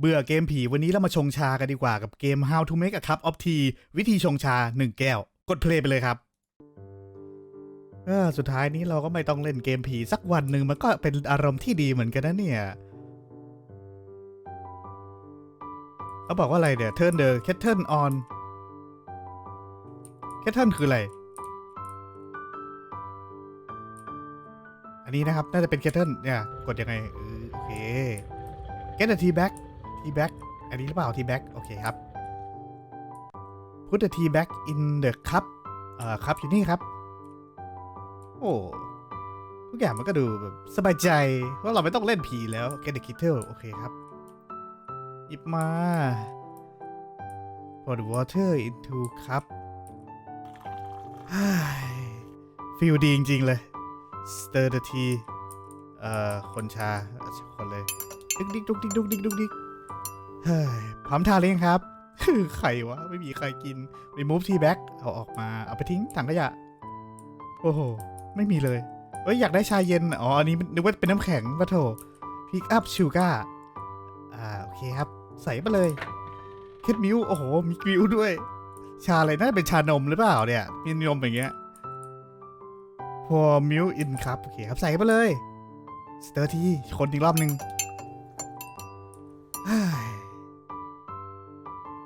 เบื่อเกมผีวันนี้เรามาชงชากันดีกว่ากับเกม How to Make a Cup of Tea วิธีชงชา 1 แก้ว กดเพลย์ไปเลยครับสุดท้ายนี้เราก็ไม่ต้องเล่นเกมผีสักวันหนึ่งมันก็เป็นอารมณ์ที่ดีเหมือนกันนะเนี่ยเขาบอกว่าอะไรเนี่ย Turn the kettle on kettle คืออะไร อันนี้นะครับ น่าจะเป็น kettle เนี่ย กดยังไงเออโอเค get the tea bag tea bag อันนี้หรือเปล่า tea bag โอเคครับ put the tea bag in the cup เอ่อครับอยู่นี่ครับ โอ้ทุกอย่างมันก็ดูแบบสบายใจเพราะเราไม่ต้องเล่นผีแล้ว get the kettle โอเคครับ หยิบมา pour the water into cup ฟิลดีจริง ๆ เลย stir the tea เอ่อคนชาคนเลยดุกดิกดุกดิกดุกดิกดุกดิก เฮ้ยพร้อมทานเลยงครับใครวะ ไม่มีใครกิน remove tea bag เอาออกมา เอาไปทิ้งถังขยะ โอ้โห ไม่มีเลย เอ้ย อยากได้ชาเย็น อ๋อ อันนี้นึกว่าเป็นน้ำแข็งปะโถ pick up sugar อ่า โอเคครับ ใส่มาเลยเคดมิวโอ้โห มีมิวด้วย ชาอะไรน่าจะเป็นชานมหรือเปล่าเนี่ยมีนมอย่างเงี้ย pour milk in ครับ โอเคครับ ใส่ไปเลยสเตอร์ทีคนอีกรอบหนึ่งเฮ้ย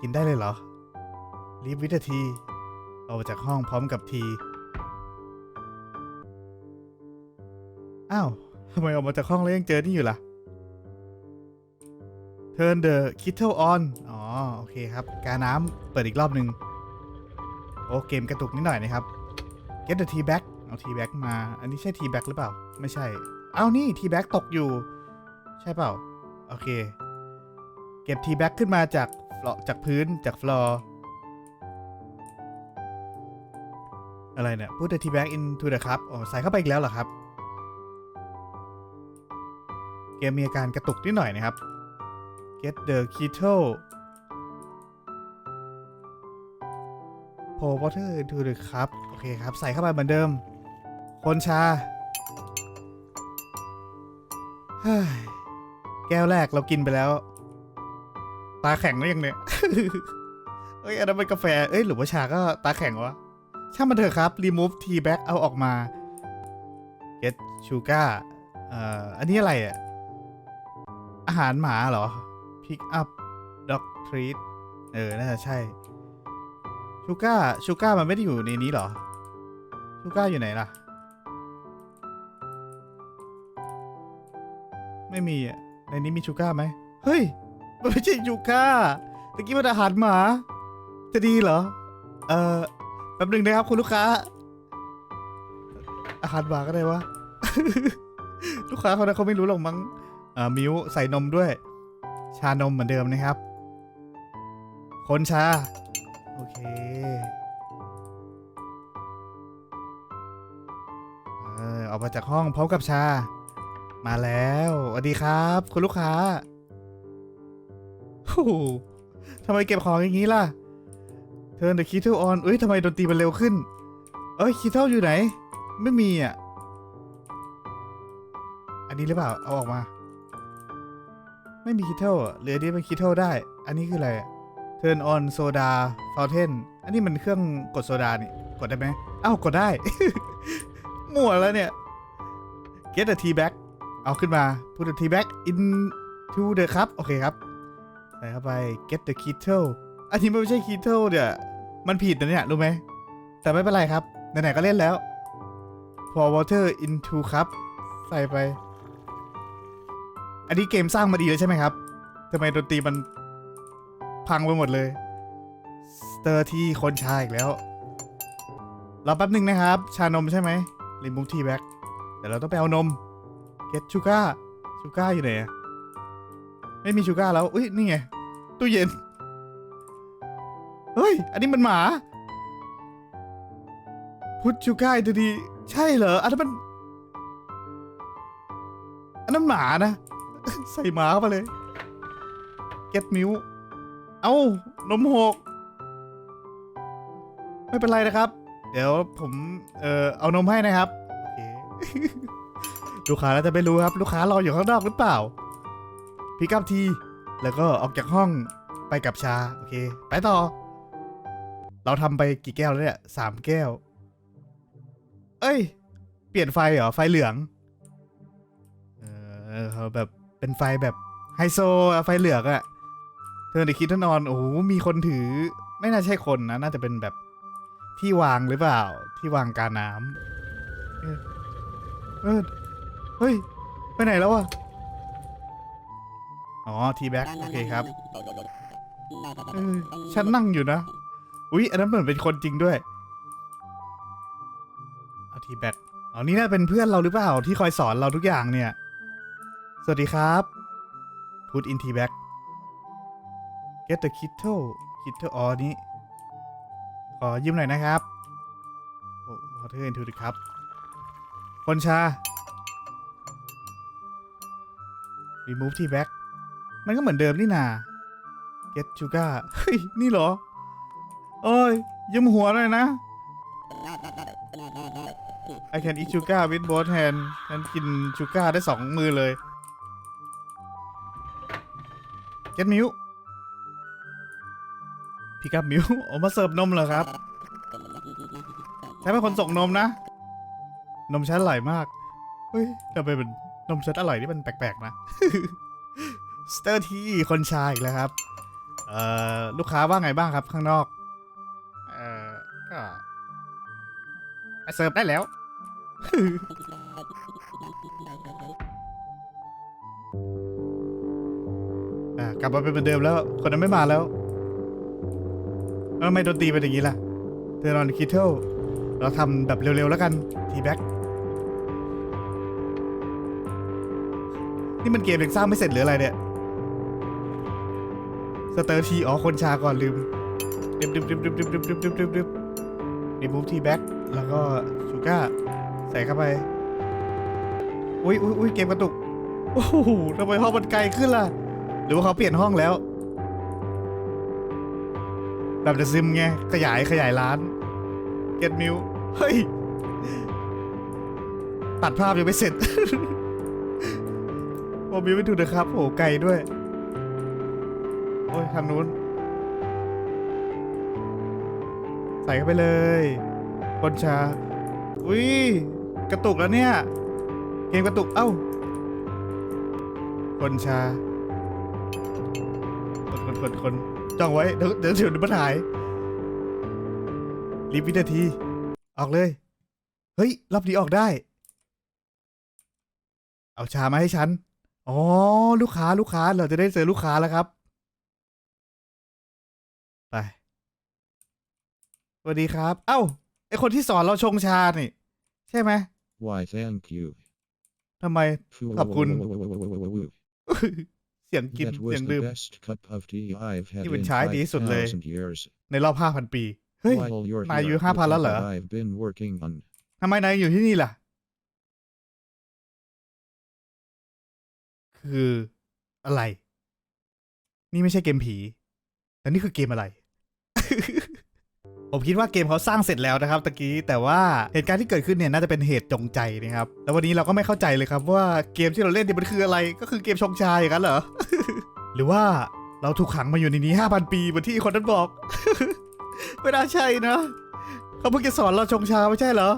กินได้เลยเหรอ รีบวินาทีออกมาจากห้องพร้อมกับที อ้าวทำไมออกมาจากห้องแล้วยังเจอนี่อยู่ล่ะ Turn the kettle on อ๋อ โอเคครับ กาน้ำเปิดอีกรอบหนึ่งโอ้เกมกระตุกนิดหน่อยนะครับ Get the tea bag เอา tea bag มา อันนี้ใช่ tea bag หรือเปล่า ไม่ใช่ เอานี่ tea bag ตกอยู่ ใช่เปล่า โอเค เก็บทีแบ็กขึ้นมาจาก ฟลอจากพื้นจากฟลอร์อะไรเนี่ย put the tea bag into the cup อ๋อ ใส่เข้าไปอีกแล้วเหรอครับ เกมมีอาการกระตุกนิดหน่อยนะครับ get the kettle pour water into the cup โอเคครับ ใส่เข้าไปเหมือนเดิม คนชาเฮ้ยแก้วแรกเรากินไปแล้ว ตาแข็งแล้วยังเนี่ยเอ้ยอันนั้นเป็นกาแฟ เอ้ยหรือว่าชาก็ตาแข็งวะ ช่างมันเถอะครับ remove tea bag เอาออกมา get sugar เอ่อ อันนี้อะไรอะ อาหารหมาเหรอ pick up dog treat เออ น่าจะใช่ ชูก้า ชูก้ามันไม่ได้อยู่ในนี้เหรอ ชูก้าอยู่ไหนล่ะ ไม่มีอะ ในนี้มีชูก้าไหม เฮ้ย มันไม่ใช่ยูก้าตะกี้มันอาหารหมา จะดีเหรอ เอ่อแป๊บหนึ่งนะครับคุณลูกค้า อาหารหมาก็ได้วะ ลูกค้าเขานเขาไม่รู้หรอกมั้งอ่ามิวใส่นมด้วย ชานมเหมือนเดิมนะครับ คนชา โอเคเออออกมาจากห้องพร้อมกับชา มาแล้วสวัสดีครับ คุณลูกค้า ทำไมเก็บของอย่างนี้ล่ะเทิร์นเดอะคีเทลออนเอ้ยทำไมดนตรีมันเร็วขึ้น เอ้ยคีเทลอยู่ไหน ไม่มีอะ อันนี้หรือเปล่า เอาออกมา ไม่มีคีเทลเหลือนี้เป็นคีเทลได้ อันนี้คืออะไรเทิร์นออนโซดาฟาวเทนอันนี้มันเครื่องกดโซดานี่ กดได้ไหมอ้าวกดได้ มั่วแล้วเนี่ย get the tea bag เอาขึ้นมา put the tea bag into the cup โอเคครับ ใส่เข้าไป get the kettle อันนี้มันไม่ใช่ kettle เนี่ยมันผิดนะเนี่ยรู้ไหม แต่ไม่เป็นไรครับ ไหนๆก็เล่นแล้ว pour water into cup ใส่ไป อันนี้เกมสร้างมาดีเลยใช่ไหมครับทำไมดนตรีมันพังไปหมดเลยสเตอร์ที่คนชาอีกแล้วรอแป๊บหนึ่งนะครับ ชานมใช่ไหมรีมูฟทีแบ็กเดี๋ยวเราต้องไปเอานม get sugar sugar อยู่ไหนอะ ไม่มีชูการ์แล้วอุ้ยนี่ไงตู้เย็น เฮ้ย อันนี้มันหมา พุทชูการ์ดูดี ใช่เหรอ อันนั้นมัน อันนั้นหมานะ ใส่หมาเข้าไปเลย เก็ตมิว เอ้านมหก ไม่เป็นไรนะครับ เดี๋ยวผมเอ่อเอานมให้นะครับ ลูกค้าแล้วจะไม่รู้ครับ ลูกค้ารออยู่ข้างนอกหรือเปล่า พิกอัพที แล้วก็ออกจากห้องไปกับชา โอเค ไปต่อ เราทำไปกี่แก้วแล้วเนี่ยสามแก้ว เอ้ย เปลี่ยนไฟเหรอ ไฟเหลือง เออเขาแบบเป็นไฟแบบไฮโซอะไฟเหลืองอะเธอในคิดท่านอน โอ้โห มีคนถือ ไม่น่าใช่คนนะ น่าจะเป็นแบบที่วางหรือเปล่า ที่วางการน้ำเออเออเฮ้ย ไปไหนแล้วอะ อ๋อทีแบ็กโอเคครับเออฉันนั่งอยู่นะ อุ๊ย อันนั้นเหมือนเป็นคนจริงด้วย เอาทีแบ็กอ๋อนี่น่าเป็นเพื่อนเราหรือเปล่าที่คอยสอนเราทุกอย่างเนี่ย สวัสดีครับ put in tea bag get the kettle kettle อ๋อนี้ ขอยืมหน่อยนะครับโอ้ water into the cup คนชา remove tea bag มันก็เหมือนเดิมนี่นา get sugar เฮ้ย นี่เหรอโอ้ยยืมหัวหน่อยนะ I can eat sugar with both hand ฉันกินชูก้าได้สองมือเลย get milk พี่กับมิวออกมาเสิร์ฟนมเหรอครับฉันเป็นคนส่งนมนะ นมฉันอร่อยมาก เฮ้ยทำไมมันนมฉันอร่อยนี่มันแปลกๆนะ สเตอร์ทีคนชายอีกแล้วครับ เอ่อ ลูกค้าว่าไงบ้างครับข้างนอก เอ่อ ก็ไปเสิร์ฟได้แล้ว อะกลับมาเป็นเหมือนเดิมแล้ว คนนั้นไม่มาแล้วแล้วทำไมดนตรีเป็นอย่างนี้ล่ะเธอนอนคิทเทิลเราทำแบบเร็วๆแล้วกัน ทีแบ็กนี่มันเกมยังสร้างไม่เสร็จหรืออะไรเนี่ย สเตอร์ทีอ๋อคนชาก่อนลืมดึบดึบดึบดึบดึบดึบดึบดึบดึบดึบรีมูฟทีแบ็กแล้วก็ชูก้าใส่เข้าไป อุ้ยอุ้ยอุ้ยเกมกระตุก โอ้โหทำไมห้องมันไกลขึ้นล่ะ หรือว่าเขาเปลี่ยนห้องแล้ว แบบเดซิมไง ขยายขยายร้าน เก็ตมิวเฮ้ย ตัดภาพยังไม่เสร็จ โอ้มิวไม่ถูกนะครับ โอ้ไกลด้วย อ้ยทางนู้น ใส่เข้าไปเลยคนชา อุ้ยกระตุกแล้วเนี่ย เกมกระตุก เอ้าคนชาคนคนคนคนจ้องไว้ เดี๋ยวเดี๋ยวเดี๋ยวมันหายรีบวินาที ออกเลย เฮ้ย รอบนี้ออกได้ เอาชามาให้ฉัน อ๋อ ลูกค้าลูกค้าเราจะได้เจอลูกค้าแล้วครับ ไปสวัสดีครับ เอ้า ไอคนที่สอนเราชงชานี่ ใช่ไหม Why, thank you. ทำไม Khắp คุณ. That เสียงกินเสีย was ง the ดื่ม best cup of tea I've had Ni mình in trái tí sụt lề. 5,000 years. ในรอบห้าพันปี เฮ้ย While you're นายอายุ here, ห้า look พันแล้ว at เหรอ what I've been working on. ทำไมนายอยู่ที่นี่ล่ะ คืออะไร นี่ไม่ใช่เกมผี แต่นี่คือเกมอะไร ผมคิดว่าเกมเขาสร้างเสร็จแล้วนะครับตะกี้แต่ว่าเหตุการณ์ที่เกิดขึ้นเนี่ยน่าจะเป็นเหตุจงใจนะครับแล้ววันนี้เราก็ไม่เข้าใจเลยครับว่าเกมที่เราเล่นเนี่ยมันคืออะไรก็คือเกมชงชาอย่างนั้นเหรอ หรือว่าเราถูกขังมาอยู่ในนี้ 5,000 ปีเหมือนที่คนนั้นบอก ไม่น่าใช่นะเขาเพิ่งจะสอนเราชงชาไม่ใช่เหรอ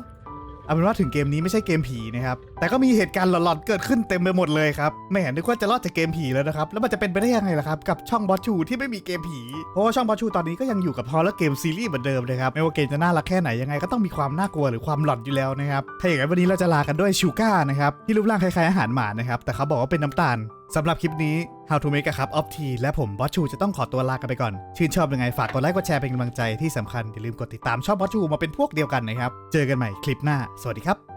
เอาเป็นว่าถึงเกมนี้ไม่ใช่เกมผีนะครับแต่ก็มีเหตุการณ์หลอนๆเกิดขึ้นเต็มไปหมดเลยครับแม่นึกว่าจะรอดจากเกมผีแล้วนะครับ แล้วมันจะเป็นไปได้ยังไงล่ะครับ กับช่องบอสชูที่ไม่มีเกมผี เพราะว่าช่องบอสชูตอนนี้ก็ยังอยู่กับฮอลและเกมซีรีส์เหมือนเดิมนะครับ ไม่ว่าเกมจะน่ารักแค่ไหนยังไงก็ต้องมีความน่ากลัวหรือความหลอนอยู่แล้วนะครับ ถ้าอย่างนั้นวันนี้เราจะลากันด้วยชูก้านะครับ ที่รูปร่างคล้ายๆอาหารหมานะครับ แต่เขาบอกว่าเป็นน้ำตาลสำหรับคลิปนี้ How to make a cup of tea และผมบอสชูจะต้องขอตัวลากันไปก่อน ชื่นชอบยังไงฝากกดไลค์กดแชร์เป็นกำลังใจที่สำคัญอย่าลืมกดติดตามช่องบอสชูมาเป็นพวกเดียวกันนะครับ เจอกันใหม่คลิปหน้า สวัสดีครับ